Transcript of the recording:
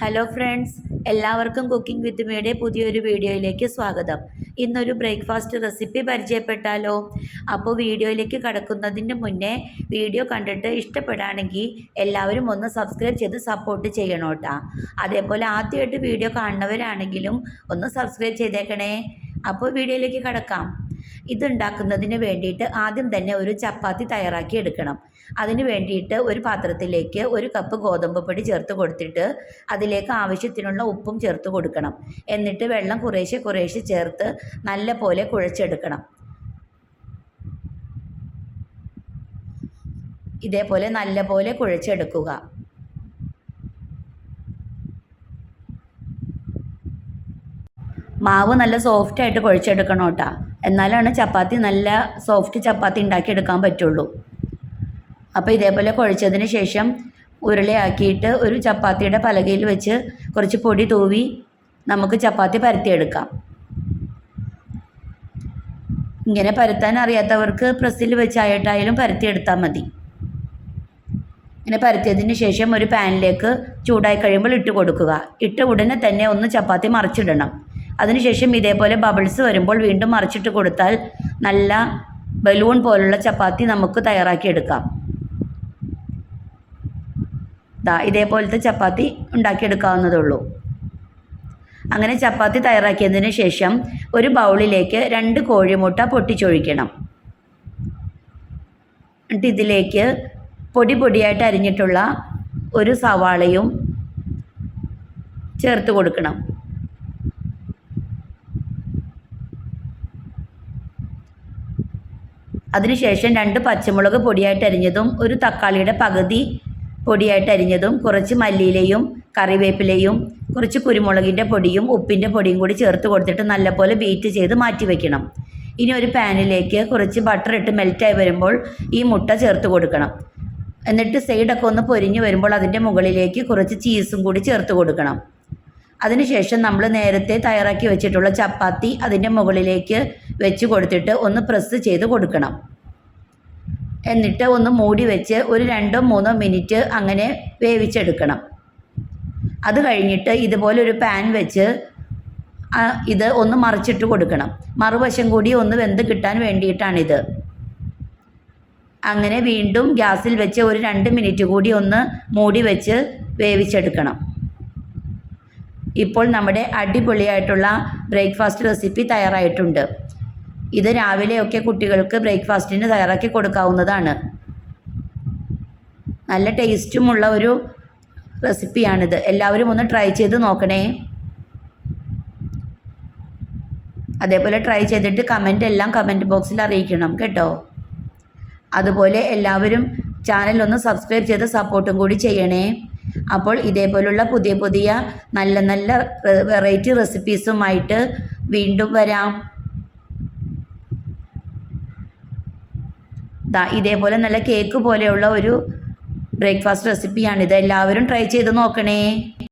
Hello friends എല്ലാവർക്കും cooking with മീയുടെ പുതിയൊരു വീഡിയോയിലേക്ക് സ്വാഗതം. ഇന്നൊരു ബ്രേക്ക്ഫാസ്റ്റ് റെസിപ്പി പരിചയപ്പെട്ടാലോ? അപ്പോൾ വീഡിയോയിലേക്ക് കടക്കുന്നതിന് മുന്നേ വീഡിയോ കണ്ടിട്ട് ഇഷ്ടപ്പെടുകയാണെങ്കിൽ എല്ലാവരും ഒന്ന് സബ്സ്ക്രൈബ് ചെയ്ത് സപ്പോർട്ട് ചെയ്യണം കേട്ടോ. അതേപോലെ ആദ്യമായിട്ട് വീഡിയോ കാണുന്നവരാണെങ്കിലും ഒന്ന് സബ്സ്ക്രൈബ് ചെയ്തേക്കണേ. അപ്പോൾ വീഡിയോയിലേക്ക് കടക്കാം. ഇതുണ്ടാക്കുന്നതിന് വേണ്ടിയിട്ട് ആദ്യം തന്നെ ഒരു ചപ്പാത്തി തയ്യാറാക്കി എടുക്കണം. അതിന് വേണ്ടിയിട്ട് ഒരു പാത്രത്തിലേക്ക് ഒരു കപ്പ് ഗോതമ്പ് പൊടി ചേർത്ത് കൊടുത്തിട്ട് അതിലേക്ക് ആവശ്യത്തിനുള്ള ഉപ്പും ചേർത്ത് കൊടുക്കണം. എന്നിട്ട് വെള്ളം കുറേശ്ശെ കുറേശ്ശെ ചേർത്ത് നല്ല പോലെ കുഴച്ചെടുക്കണം. ഇതേപോലെ നല്ല പോലെ കുഴച്ചെടുക്കുക. മാവ് നല്ല സോഫ്റ്റായിട്ട് കുഴച്ചെടുക്കണം കേട്ടോ. എന്നാലാണ് ചപ്പാത്തി നല്ല സോഫ്റ്റ് ചപ്പാത്തി ഉണ്ടാക്കിയെടുക്കാൻ പറ്റുള്ളൂ. അപ്പോൾ ഇതേപോലെ കുഴച്ചതിന് ശേഷം ഉരുളയാക്കിയിട്ട് ഒരു ചപ്പാത്തിയുടെ പലകയിൽ വെച്ച് കുറച്ച് പൊടി തൂവി നമുക്ക് ചപ്പാത്തി പരത്തിയെടുക്കാം. ഇങ്ങനെ പരത്താൻ അറിയാത്തവർക്ക് പ്രസ്സിൽ വെച്ചായിട്ടായാലും പരത്തിയെടുത്താൽ മതി. ഇങ്ങനെ പരത്തിയതിന് ശേഷം ഒരു പാനിലേക്ക് ചൂടായി കഴിയുമ്പോൾ ഇട്ട് കൊടുക്കുക. ഇട്ട ഉടനെ തന്നെ ഒന്ന് ചപ്പാത്തി മറിച്ചിടണം. അതിനുശേഷം ഇതേപോലെ ബബിൾസ് വരുമ്പോൾ വീണ്ടും മറിച്ചിട്ട് കൊടുത്താൽ നല്ല ബലൂൺ പോലുള്ള ചപ്പാത്തി നമുക്ക് തയ്യാറാക്കിയെടുക്കാം ദാ ഇതേപോലത്തെ ചപ്പാത്തി ഉണ്ടാക്കിയെടുക്കാവുന്നതേ ഉള്ളൂ അങ്ങനെ ചപ്പാത്തി തയ്യാറാക്കിയതിന് ശേഷം ഒരു ബൗളിലേക്ക് രണ്ട് കോഴിമുട്ട പൊട്ടിച്ചൊഴിക്കണം. എന്നിട്ട് ഇതിലേക്ക് പൊടി പൊടിയായിട്ട് അരിഞ്ഞിട്ടുള്ള ഒരു സവാളയും ചേർത്ത് കൊടുക്കണം. അതിനുശേഷം രണ്ട് പച്ചമുളക് പൊടിയായിട്ട് അരിഞ്ഞതും ഒരു തക്കാളിയുടെ പകുതി പൊടിയായിട്ട് അരിഞ്ഞതും കുറച്ച് മല്ലിയിലയും കറിവേപ്പിലയും കുറച്ച് കുരുമുളകിന്റെ പൊടിയും ഉപ്പിന്റെ പൊടിയും കൂടി ചേർത്ത് കൊടുത്തിട്ട് നല്ലപോലെ ബീറ്റ് ചെയ്ത് മാറ്റി വയ്ക്കണം ഇനി ഒരു പാനിലേക്ക് കുറച്ച് ബട്ടർ ഇട്ട് മെൽറ്റായി വരുമ്പോൾ ഈ മുട്ട ചേർത്ത് കൊടുക്കണം. എന്നിട്ട് സൈഡൊക്കെ ഒന്ന് പൊരിഞ്ഞ് വരുമ്പോൾ അതിന്റെ മുകളിലേക്ക് കുറച്ച് ചീസും കൂടി ചേർത്ത് കൊടുക്കണം. അതിനുശേഷം നമ്മൾ നേരത്തെ തയ്യാറാക്കി വെച്ചിട്ടുള്ള ചപ്പാത്തി അതിന്റെ മുകളിലേക്ക് വെച്ച് കൊടുത്തിട്ട് ഒന്ന് പ്രസ് ചെയ്ത് കൊടുക്കണം. എന്നിട്ട് ഒന്ന് മൂടി വെച്ച് ഒരു രണ്ടോ മൂന്നോ മിനിറ്റ് അങ്ങനെ വേവിച്ചെടുക്കണം. അത് കഴിഞ്ഞിട്ട് ഇതുപോലെ ഒരു പാൻ വെച്ച് ഇത് ഒന്ന് മറിച്ചിട്ട് കൊടുക്കണം. മറുവശം കൂടി ഒന്ന് വെന്ത് കിട്ടാൻ വേണ്ടിയിട്ടാണിത്. അങ്ങനെ വീണ്ടും ഗ്യാസിൽ വെച്ച് ഒരു രണ്ട് മിനിറ്റ് കൂടി ഒന്ന് മൂടി വെച്ച് വേവിച്ചെടുക്കണം. ഇപ്പോൾ നമ്മുടെ അടിപൊളിയായിട്ടുള്ള ബ്രേക്ക്ഫാസ്റ്റ് റെസിപ്പി തയ്യാറായിട്ടുണ്ട്. ഇത് രാവിലെയൊക്കെ കുട്ടികൾക്ക് ബ്രേക്ക്ഫാസ്റ്റിന് തയ്യാറാക്കി കൊടുക്കാവുന്നതാണ്. നല്ല ടേസ്റ്റുമുള്ള ഒരു റെസിപ്പിയാണിത്. എല്ലാവരും ഒന്ന് ട്രൈ ചെയ്ത് നോക്കണേ. അതേപോലെ ട്രൈ ചെയ്തിട്ട് കമന്റ് എല്ലാം കമന്റ് ബോക്സിൽ അറിയിക്കണം കേട്ടോ. അതുപോലെ എല്ലാവരും ചാനൽ ഒന്ന് സബ്സ്ക്രൈബ് ചെയ്ത് സപ്പോർട്ടും കൂടി ചെയ്യണേ. അപ്പോൾ ഇതേപോലുള്ള പുതിയ പുതിയ നല്ല നല്ല വെറൈറ്റി റെസിപ്പീസുമായിട്ട് വീണ്ടും വരാം. ഇതേപോലെ നല്ല കേക്ക് പോലെയുള്ള ഒരു ബ്രേക്ക്ഫാസ്റ്റ് റെസിപ്പിയാണിത് എല്ലാവരും ട്രൈ ചെയ്ത് നോക്കണേ.